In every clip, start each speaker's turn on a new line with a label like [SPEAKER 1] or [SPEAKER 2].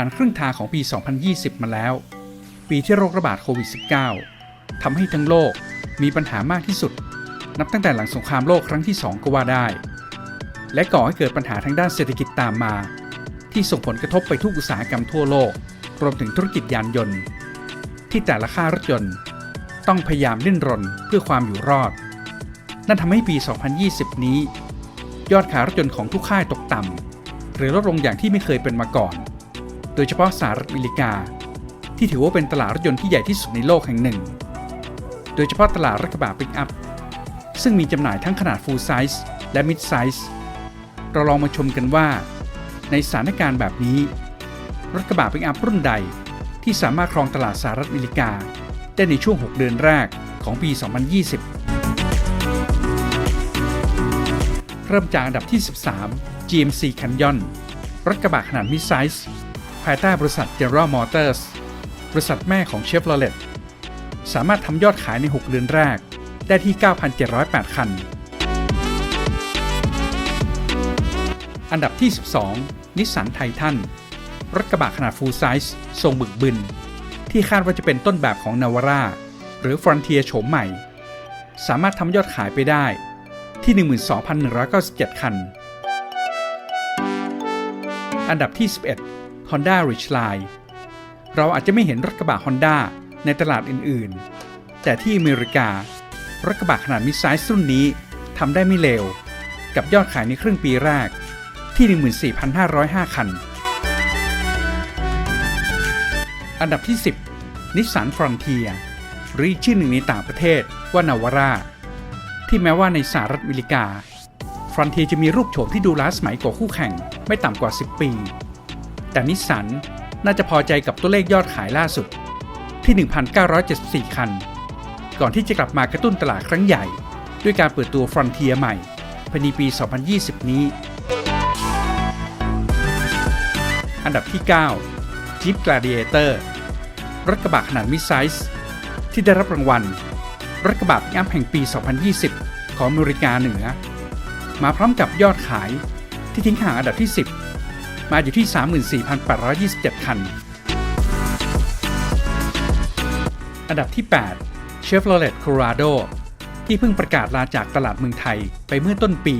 [SPEAKER 1] ผ่านครึ่งทางของปี 2020 มาแล้ว ปีที่โรคระบาดโควิด -19 ทำให้ทั้งโลกมีปัญหามากที่สุด นับตั้งแต่หลังสงครามโลกครั้งที่ 2 ก็ว่าได้ และก่อให้เกิดปัญหาทางด้านเศรษฐกิจตามมา ที่ส่งผลกระทบไปทุกอุตสาหกรรมทั่วโลก รวมถึงธุรกิจยานยนต์ ที่แต่ละค่ายรถยนต์ ต้องพยายามดิ้นรนเพื่อความอยู่รอด นั่นทำให้ปี 2020 นี้ ยอดขายรถยนต์ของทุกค่ายตกต่ำหรือลดลงอย่างที่ไม่เคยเป็นมาก่อน โดยเฉพาะสหรัฐอเมริกา ที่ถือว่าเป็นตลาดรถยนต์ที่ใหญ่ที่สุดในโลกแห่งหนึ่ง โดยเฉพาะตลาดรถกระบะปิกอัพ ซึ่งมีจำหน่ายทั้งขนาด full size และ mid size เราลองมาชมกันว่า ในสถานการณ์แบบนี้ รถกระบะปิกอัพรุ่นใดที่สามารถครองตลาดสหรัฐอเมริกา ได้ในช่วง 6 เดือนแรกของปี 2020 เริ่มจากอันดับที่ 13 GMC Canyon รถกระบะขนาดมิดไซส์ ภายใต้บริษัท General Motors บริษัทแม่ของ Chevrolet สามารถทำยอดขายใน 6 เดือนแรก ได้ที่ 9,708 คัน อันดับที่ 12 นิสสันไททันรถกระบะขนาด full size ทรงบึกบึน ที่คาดว่าจะเป็นต้นแบบของนาวาร่าหรือ Frontier โฉมใหม่ สามารถทำยอดขายไปได้ที่ 12,197 คัน อันดับที่ 11 Honda Ridgeline เราอาจจะไม่เห็นรถกระบะ Honda ในตลาดอื่นๆ แต่ที่อเมริการถกระบะขนาดมิดไซส์รุ่นนี้ทำได้ไม่เลวกับยอดขายในครึ่งปีแรกที่ 14,505 คัน อันดับที่ 10นิสสันฟรอนเทียหรืออีชื่อหนึ่งในต่างประเทศว่านาวาร่าที่แม้ว่าในสหรัฐอเมริกาฟรอนเทียจะมีรูปโฉมที่ดูล้าสมัยกว่าคู่แข่งไม่ต่ำกว่า 10 ปี แต่นิสสันน่าจะพอใจกับตัวเลขยอดขายล่าสุดที่ 1,974 คัน ก่อนที่จะกลับมากระตุ้นตลาดครั้งใหญ่ ด้วยการเปิดตัวฟรอนเทียใหม่ภายในปี 2020 นี้ อันดับที่ 9 Jeep Gladiator รถกระบะขนาดมิดไซส์ที่ได้รับรางวัล รถกระบะงามแห่งปี 2020 ของอเมริกาเหนือ มาพร้อมกับยอดขายที่ทิ้งห่างอันดับที่ 10 มาอยู่ที่ 34,827 คัน อันดับที่ 8 Chevrolet Colorado ที่เพิ่งประกาศลาจากตลาดเมืองไทยไปเมื่อต้นปี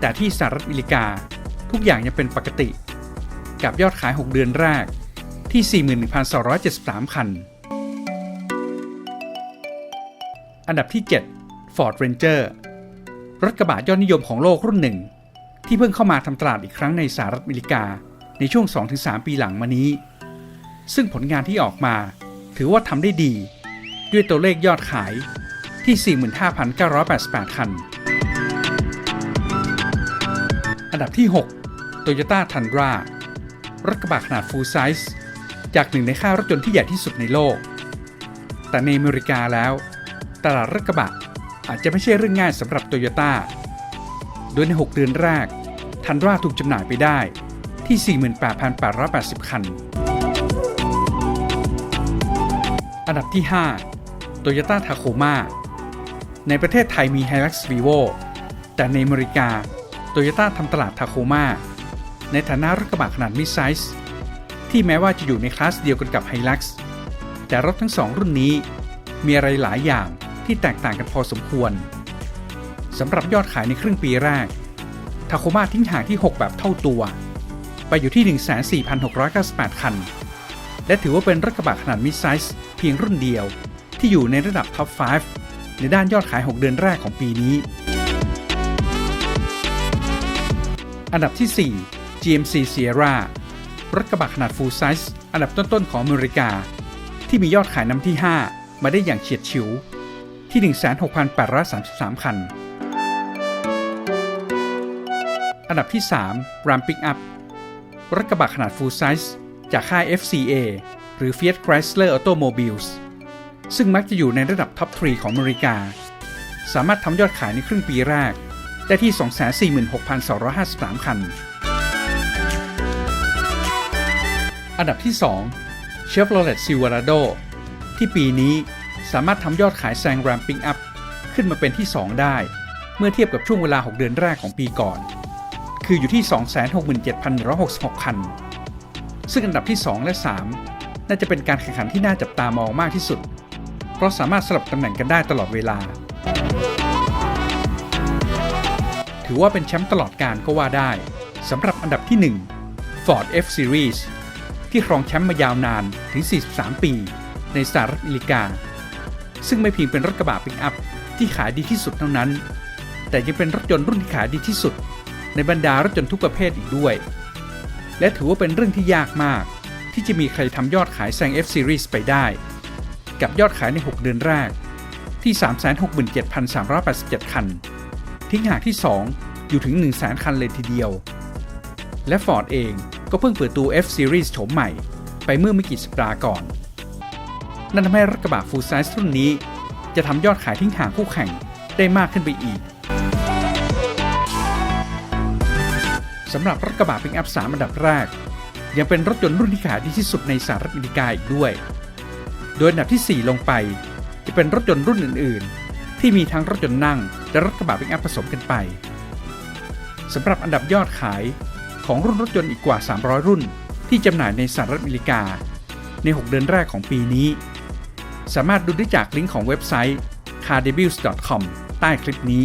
[SPEAKER 1] แต่ที่สหรัฐอเมริกาทุกอย่างยังเป็นปกติ กับยอดขาย 6 เดือนแรกที่ 41,273 คัน อันดับที่ 7 Ford Ranger รถกระบะยอดนิยมของโลกรุ่นหนึ่ง ที่เพิ่งเข้ามาทำตลาดอีกครั้งในสหรัฐอเมริกาในช่วง 2-3 ปีหลังมานี้ ซึ่งผลงานที่ออกมา ถือว่าทำได้ดี ด้วยตัวเลขยอดขายที่ 45,988 คัน อันดับที่ 6 Toyota Tundra รถกระบะขนาด full size จากหนึ่งในค่ายรถยนต์ที่ใหญ่ที่สุดในโลก แต่ในอเมริกาแล้ว ตลาดรถกระบะอาจจะไม่ใช่เรื่องง่ายสำหรับโตโยต้า โดยใน 6 เดือนแรก ทันราถูกจำหน่ายไปได้ที่ 48,880 คัน อันดับที่ 5 Toyota Tacoma ในประเทศไทยมี Hilux Vivo แต่ในอเมริกา Toyota ทำตลาด Tacoma ในฐานะรถกระบะขนาดมิดไซส์ที่แม้ว่าจะอยู่ในคลาสเดียวกันกับ Hilux แต่รถทั้งสองรุ่นนี้ มีอะไรหลายอย่างที่แตกต่างกันพอสมควรสำหรับยอดขายในครึ่งปีแรก ทาโคมาทิ้งห่างที่ 6 แบบเท่าตัว ไปอยู่ที่ 14,698 คัน และถือว่าเป็นรถกระบะขนาดมิดไซส์เพียงรุ่นเดียว ที่อยู่ในระดับท็อป 5 ในด้านยอดขาย 6 เดือนแรกของปีนี้ อันดับที่ 4 GMC Sierra รถกระบะขนาด full size อันดับต้นๆของอเมริกา ที่มียอดขายนำที่ 5 มาได้อย่างเฉียดฉิวที่ 16,833 คัน อันดับที่ 3 Ram Pickup รถกระบะขนาด full size จากค่าย FCA หรือ Fiat Chrysler Automobiles ซึ่งมักจะอยู่ในระดับท็อป 3 ของอเมริกา สามารถทำยอดขายในครึ่งปีแรก ได้ที่ 246,253 คัน อันดับที่ 2 Chevrolet Silverado ที่ปีนี้สามารถทำยอดขายแซง Ramping Up ขึ้นมาเป็นที่ 2 ได้ เมื่อเทียบกับช่วงเวลา 6 เดือนแรกของปีก่อน คืออยู่ที่ 267,166 คัน ซึ่งอันดับที่ 2 และ 3 น่าจะเป็นการแข่งขันที่น่าจับตามองมากที่สุด เพราะสามารถสลับตำแหน่งกันได้ตลอดเวลา ถือว่าเป็นแชมป์ตลอดการก็ว่าได้สำหรับอันดับที่ 1 Ford F Series ที่ครองแชมป์มายาวนานถึง 43 ปี ในสหรัฐอเมริกา ซึ่งไม่เพียงเป็นรถกระบะปิกอัพที่ขายดีที่สุดเท่านั้น แต่ยังเป็นรถยนต์รุ่นที่ขายดีที่สุด ในบรรดารถยนต์ทุกประเภทอีกด้วย และถือว่าเป็นเรื่องที่ยากมาก ที่จะมีใครทำยอดขายแซง F Series ไปได้ กับยอดขายใน 6 เดือนแรก ที่ 367,387 คัน ทิ้งห่างที่ 2 อยู่ถึง 100,000 คันเลยทีเดียว และ Ford เองก็เพิ่งเปิดตัว F Series โฉมใหม่ ไปเมื่อไม่กี่สัปดาห์ก่อน นั่นทำให้รถกระบะ Full Size รุ่นนี้ จะทำยอดขายทิ้งห่างคู่แข่งได้มากขึ้นไปอีก สำหรับรถกระบะปิกอัพ3อันดับแรก ยังเป็นรถยนต์รุ่นที่ขายดีที่สุดในสหรัฐอเมริกาอีกด้วย โดยอันดับที่ 4 ลงไป จะเป็นรถยนต์รุ่นอื่น ๆ ที่มีทั้งรถยนต์นั่ง และรถกระบะปิกอัพผสมกันไปสำหรับอันดับยอดขายของรุ่นรถยนต์อีกกว่า 300 รุ่น ที่จำหน่ายในสหรัฐอเมริกา ใน 6 เดือนแรกของปีนี้ สามารถดูได้จากลิงก์ของเว็บไซต์ cardebules.com ใต้คลิปนี้